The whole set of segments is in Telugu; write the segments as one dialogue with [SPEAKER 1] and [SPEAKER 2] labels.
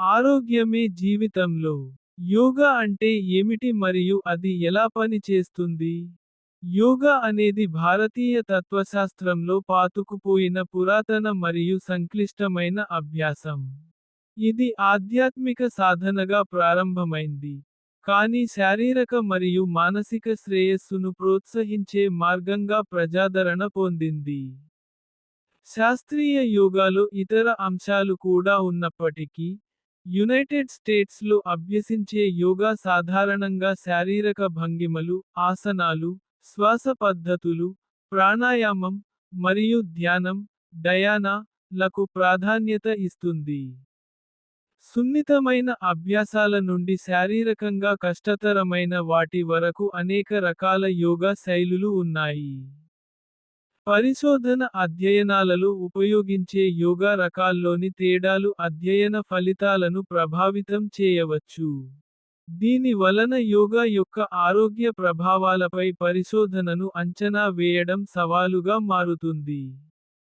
[SPEAKER 1] ఆరోగ్యమే జీవితంలో. యోగా అంటే ఏమిటి మరియు అది ఎలా పనిచేస్తుంది? యోగా అనేది భారతీయ తత్వశాస్త్రంలో పాతుకుపోయిన పురాతన మరియు సంక్లిష్టమైన అభ్యాసం. ఇది ఆధ్యాత్మిక సాధనగా ప్రారంభమైంది. కానీ శారీరక మరియు మానసిక శ్రేయస్సును ప్రోత్సహించే మార్గంగా ప్రజాదరణ పొందింది. శాస్త్రీయ యోగాలో ఇతర అంశాలు కూడా ఉన్నప్పటికీ యునైటెడ్ స్టేట్స్లో అభ్యసించే యోగా సాధారణంగా శారీరక భంగిమలు ఆసనాలు శ్వాస పద్ధతులు ప్రాణాయామం మరియు ధ్యానం డయానా లకు ప్రాధాన్యత ఇస్తుంది. సున్నితమైన అభ్యాసాల నుండి శారీరకంగా కష్టతరమైన వాటి వరకు అనేక రకాల యోగా శైలులు ఉన్నాయి. పరిశోధన అధ్యయనాలలో ఉపయోగించే యోగా రకాల్లోని తేడాలు అధ్యయన ఫలితాలను ప్రభావితం చేయవచ్చు. దీని వలన యోగా యొక్క ఆరోగ్య ప్రభావాలపై పరిశోధనను అంచనా వేయడం సవాలుగా మారుతుంది.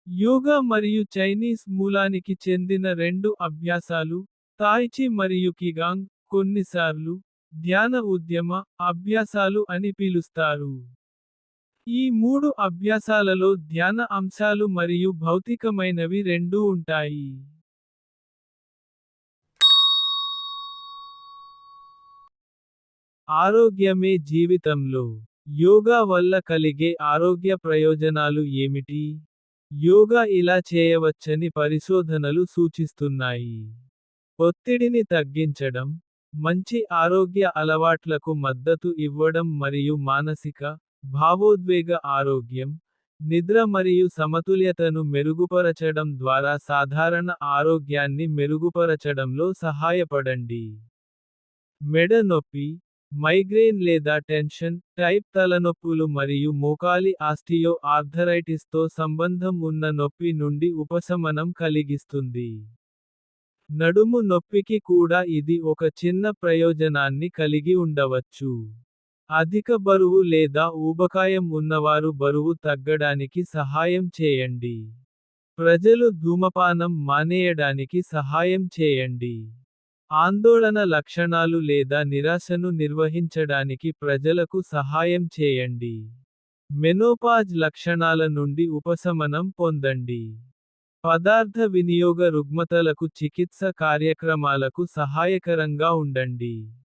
[SPEAKER 1] యోగా మరియు చైనీస్ మూలానికి చెందిన రెండు అభ్యాసాలు తాయిచి మరియు కిగాంగ్ కొన్నిసార్లు ధ్యాన ఉద్యమ అభ్యాసాలు అని పిలుస్తారు. ఈ మూడు అభ్యాసాలలో ధ్యాన అంశాలు మరియు భౌతికమైనవి రెండూ ఉంటాయి. ఆరోగ్యమే జీవితంలో. యోగా వల్ల కలిగే ఆరోగ్య ప్రయోజనాలు ఏమిటి? యోగా ఇలా చేయవచ్చని పరిశోధనలు సూచిస్తున్నాయి. ఒత్తిడిని తగ్గించడం మంచి ఆరోగ్య అలవాట్లకు మద్దతు ఇవ్వడం మరియు మానసిక భావోద్వేగ ఆరోగ్యం నిద్ర మరియు సమతుల్యతను మెరుగుపరచడం ద్వారా సాధారణ ఆరోగ్యాన్ని మెరుగుపరచడంలో సహాయపడండి. మెడ నొప్పి మైగ్రేన్ లేదా టెన్షన్ టైప్ తలనొప్పులు మరియు మోకాలి ఆస్టియో ఆర్థరైటిస్తో సంబంధం ఉన్న నొప్పి నుండి ఉపశమనం కలిగిస్తుంది. నడుము నొప్పికి కూడా ఇది ఒక చిన్న ప్రయోజనాన్ని కలిగి ఉండవచ్చు. అధిక బరువు లేదా ఊబకాయం ఉన్నవారు బరువు తగ్గడానికి సహాయం చేయండి. ప్రజలు ధూమపానం మానేయడానికి సహాయం చేయండి. ఆందోళన లక్షణాలు లేదా నిరాశను నిర్వహించడానికి ప్రజలకు సహాయం చేయండి. మెనోపాజ్ లక్షణాల నుండి ఉపశమనం పొందండి. పదార్థ వినియోగ రుగ్మతలకు చికిత్స కార్యక్రమాలకు సహాయకరంగా ఉండండి.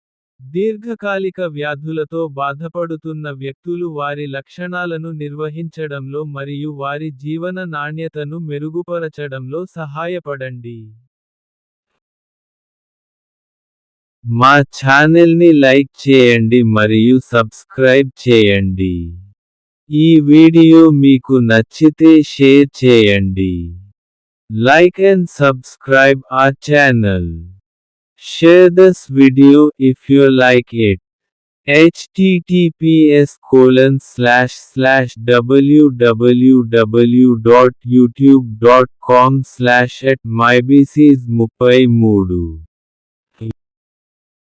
[SPEAKER 1] దీర్ఘకాలిక వ్యాధులతో బాధపడుతున్న వ్యక్తులు వారి లక్షణాలను నిర్వహించడంలో మరియు వారి జీవన నాణ్యతను మెరుగుపరచడంలో సహాయపడండి. మా ఛానల్ని లైక్ చేయండి మరియు సబ్స్క్రైబ్ చేయండి. ఈ వీడియో మీకు నచ్చితే షేర్ చేయండి. లైక్ అండ్ సబ్స్క్రైబ్ ఆ channel. Share this video if you like it. https colon slash slash www.youtube.com slash at myBCs 33